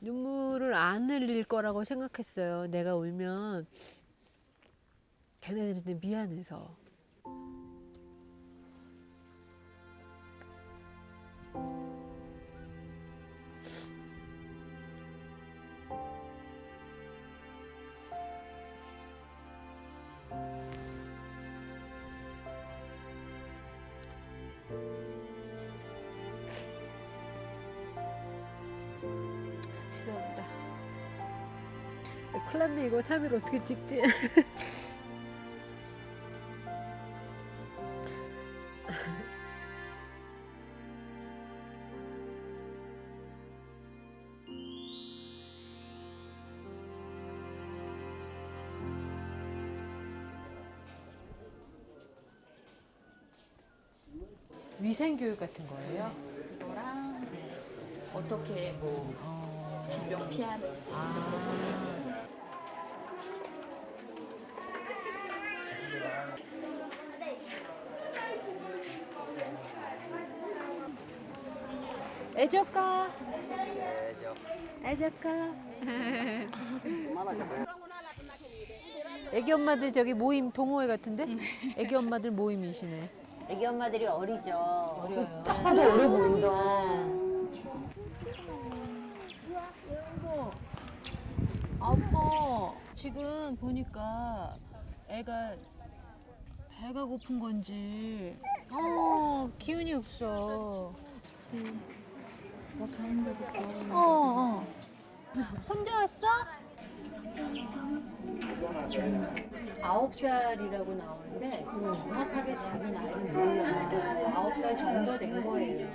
눈물을 안 흘릴 거라고 생각했어요. 내가 울면 걔네들한테 미안해서. 큰일 났네 이거 3일 어떻게 찍지? 위생교육 같은 거예요? 이거랑 어떻게 뭐 질병 피하는지 애적가 애적가 애기 엄마들 저기 모임 동호회 같은데? 애기 엄마들 모임이시네. 애기 엄마들이 어리죠. 어려요. 딱 봐도 어려 보인다. 아파. 지금 보니까 애가 배가 고픈 건지 어 기운이 없어. 어, 어. 혼자 왔어? 아홉 살이라고 나오는데 정확하게 자기 나이를 몰라. 아홉 살 정도 된 거예요.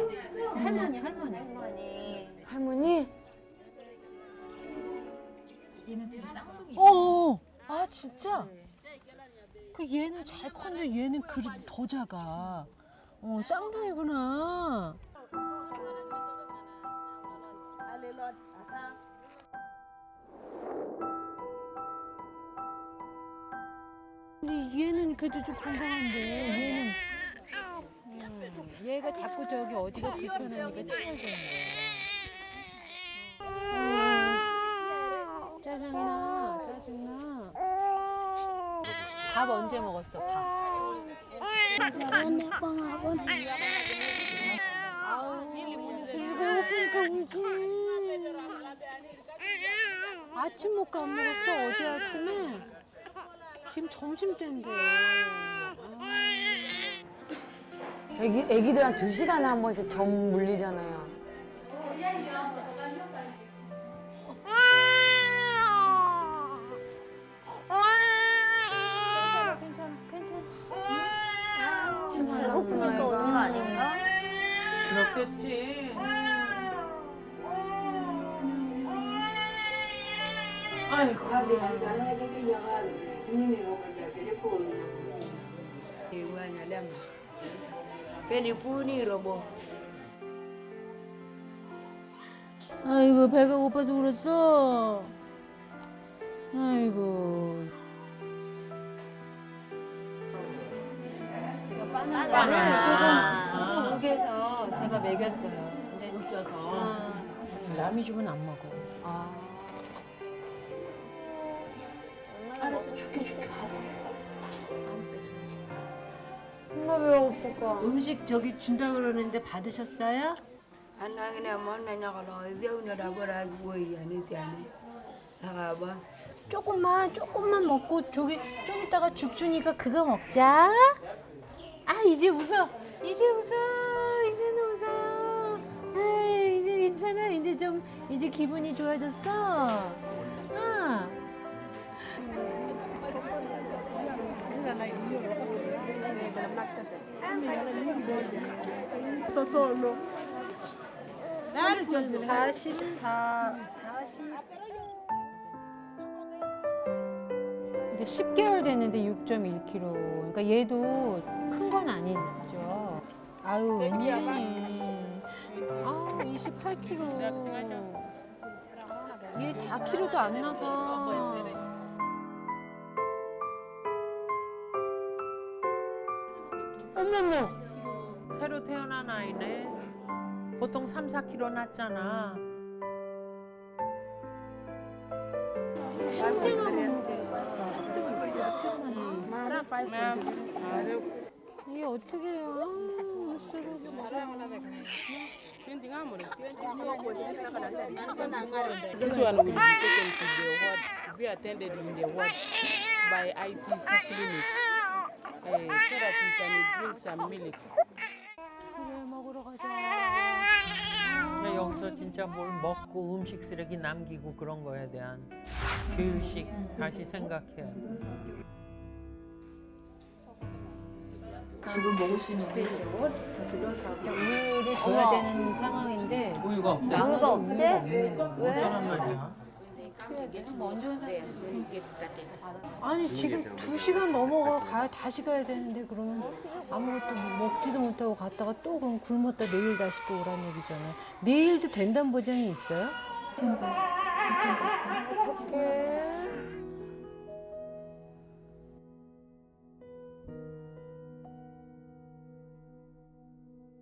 할머니, 할머니. 할머니. 할머니? 얘는 둘이 쌍둥이 어, 어. 아 진짜? 그 얘는 잘 컸는데 얘는 그리 더 작아. 어 쌍둥이구나. 근데 얘는 그래도 좀 건강한데 얘는 음, 얘가 자꾸 저기 어디가 불편하니까 튀어주는 거야. 짜증이나 짜증나. 밥 언제 먹었어? 밥. 아우, 배고프니까 울지. 아침 먹고 안 먹었어 어제 아침에. 지금 점심 때인데. 애기, 애기들 한 두 시간에 한 번씩 점 물리잖아요. 괜찮아, 괜 아, 아닌가? 그렇겠지. 아이고. 아이고 배가 고파서 울었어. 아이고. 바나나를 아. 조금 조금 우겨서 제가 먹였어요. 근데 웃겨서. 아, 남이 주면 안 먹어. 아. 알았어, 줄게 줄게 알았어. 안 뺏어. 엄마 배고플까? 음식 저기 준다 그러는데 받으셨어요? da bora goyi ani tiane aga ba 조금만 조금만 먹고 저기 좀 이따가 죽 주니까 그거 먹자. 아 이제 웃어. 이제 웃어. 이제는 웃어. 아 이제 괜찮아. 이제 좀 이제 기분이 좋아졌어. 이제 10개월 됐는데 6.1kg. 그러니까 얘도 큰 건 아니죠. 아유 웬일이니. 아 28kg. 얘 4kg도 안 나가. 어머머. 새로 태어난 아이네. 보통 3, 4kg 낳잖아. 신생아 이게 어떻게 해요? 아, 쓰러 진짜. This one will be taken to the ward, be attended in the ward by ITC clinic. So that he can drink some milk. 그래 먹으러 가자. 근데 여기서 진짜 뭘 먹고 음식 쓰레기 남기고 그런 거에 대한 교육식 다시 생각해야 돼. 지금 먹을 수 있는 스테이지로 우유를 줘야 되는 상황인데 우유가 없대? 우유가 없대? 어쩌란 말이야? 특이하게 한번 아니 지금 두 시간 넘어가 가야 다시 가야 되는데 그러면 아무것도 먹지도 못하고 갔다가 또 그럼 굶었다 내일 다시 또 오란 얘기잖아요. 내일도 된다는 보장이 있어요? 어떡해.